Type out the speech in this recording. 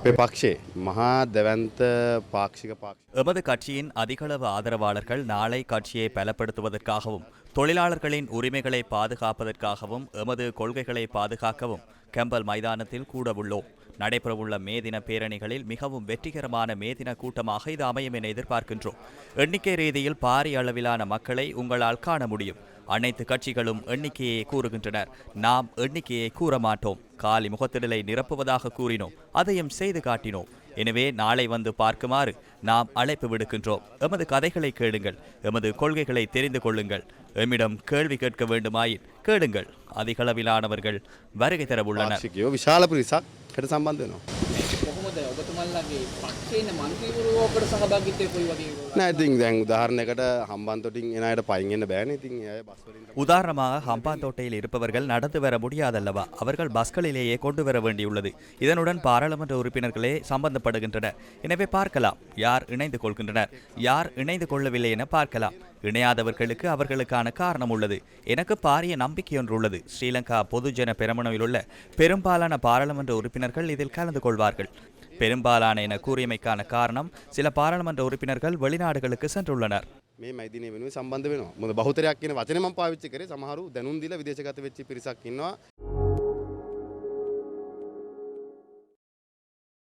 අපේ පක්ෂේ මහා දැවන්ත පාක්ෂික පාක්ෂ எமது கட்சியின் அதிகளவு ஆதரவாளர்கள் நாளை கட்சியை பலப்படுத்துவதற்காகவும் தொழிலாளர்களின் உரிமைகளை பாதுகாப்பதற்காகவும் எமது கொள்கைகளை பாதுகாக்கவும் கெம்பல் மைதானத்தில் கூடவுள்ளோம் நடைபெறவுள்ள மே தின பேரணிகளில் மிகவும் வெற்றிகரமான மே தின கூட்டமாக இது அமையும் என எதிர்பார்க்கின்றோம். எண்ணிக்கை ரீதியில் பாரிய அளவிலான மக்களை உங்களால் காண முடியும். அனைத்து கட்சிகளும் எண்ணிக்கையை கூறுகின்றனர். நாம் எண்ணிக்கையை கூற மாட்டோம். காலி முகத்திடலை நிரப்புவதாக கூறினோம். அதையும் செய்து காட்டினோம். எனவே நாளை வந்து பார்க்குமாறு நாம் அழைப்பு விடுக்கின்றோம். எமது கதைகளை கேளுங்கள். எமது கொள்கைகளை தெரிந்து கொள்ளுங்கள். எம்மிடம் கேள்வி கேட்க வேண்டுமாயின் கேளுங்கள். அதிகளவிலானவர்கள் வருகை தரவுள்ளனர். can i send them කට සම්බන්ධ වෙනවා. කොහොමද ඔබතුමල්ලගේ පක්ෂේන මන්ත්‍රීවරු ඔකට සහභාගිත්වය කොයි වගේ නෑ ඉතින් දැන් උදාහරණයකට හම්බන්තොටින් එන අයට පයින් එන්න බෑනේ ඉතින් ඒ අය බස් වලින් உதாரணமாக ஹம்பாந்தோட்டையில் இருப்பவர்கள் நடந்து வர முடியாதல்லவா அவர்கள் பஸ்களிலேயே கொண்டு வர வேண்டியுள்ளது இதனுடன் பாராளுமன்ற உறுப்பினர்களே சம்பந்தப்படுகின்றனர் எனவே பார்க்கலாம் யார் இணைந்து கொள்கின்றனர் யார் இணைந்து கொள்ளவில்லை என பார்க்கலாம் இணையாதவர்களுக்கு அவர்களுக்கான காரணம் உள்ளது எனக்கு பாரிய நம்பிக்கை ஒன்று உள்ளது ஸ்ரீலங்கா பொதுஜன பெரமுனவில் உள்ள பெரும்பாலான பாராளுமன்ற உறுப்பினர்கள் இதில் கலந்து கொள்வார்கள் பெரும்பாலான என கூறியமைக்கான காரணம் சில பாராளுமன்ற உறுப்பினர்கள் வெளிநாடுகளுக்கு சென்றுள்ளனர் මේ මයිදිනය වෙනුවෙන් සම්බන්ධ වෙනවා. මොකද බහුතරයක් කියන වචනේ මම පාවිච්චි කරේ සමහරු දැනුම් දීලා විදේශගත වෙච්ච පිරිසක් ඉන්නවා.